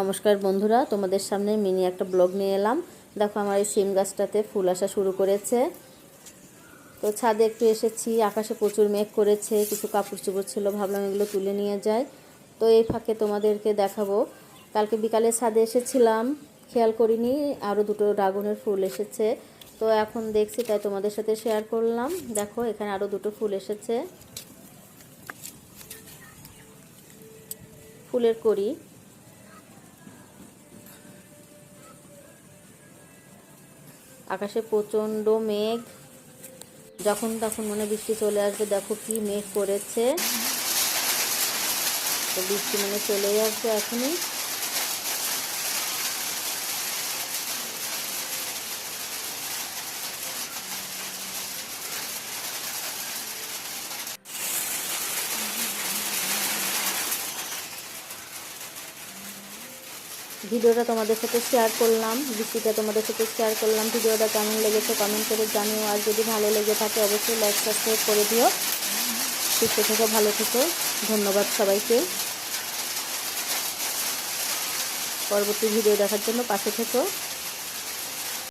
নমস্কার বন্ধুরা, তোমাদের সামনে মিনি একটা ব্লগ নিয়ে এলাম। দেখো আমার এই সিম গাছটাতে ফুল আসা শুরু করেছে। তো ছাদে একটু এসেছি, আকাশে প্রচুর মেঘ করেছে, কিছু কাপড় চোপড় ছিল, ভাবলাম এগুলো তুলে নিয়ে যাই। তো এই ফাঁকে তোমাদেরকে দেখাবো। কালকে বিকালে ছাদে এসেছিলাম, খেয়াল করিনি আরও দুটো ড্রাগনের ফুল এসেছে। তো এখন দেখছি, তাই তোমাদের সাথে শেয়ার করলাম। দেখো, এখানে আরও দুটো ফুল এসেছে। ফুলের কড়ি। আকাশে প্রচণ্ড মেঘ। যখন তখন মনে বৃষ্টি চলে আসবে, দেখো কি মেঘ করেছে। তো বৃষ্টি মানে চলেই আসবে এখনই। ভিডিওটা তোমাদের সাথে শেয়ার করলাম, বৃষ্টিটা তোমাদের সাথে শেয়ার করলাম। ভিডিওটা কেমন লেগেছে কমেন্ট করে জানিও, আর যদি ভালো লেগে থাকে অবশ্যই লাইক সাবস্ক্রাইব করে দিও। সুস্থ থেকে, ভালো থেকো। ধন্যবাদ সবাইকে। পরবর্তী ভিডিও দেখার জন্য পাশে থেকো।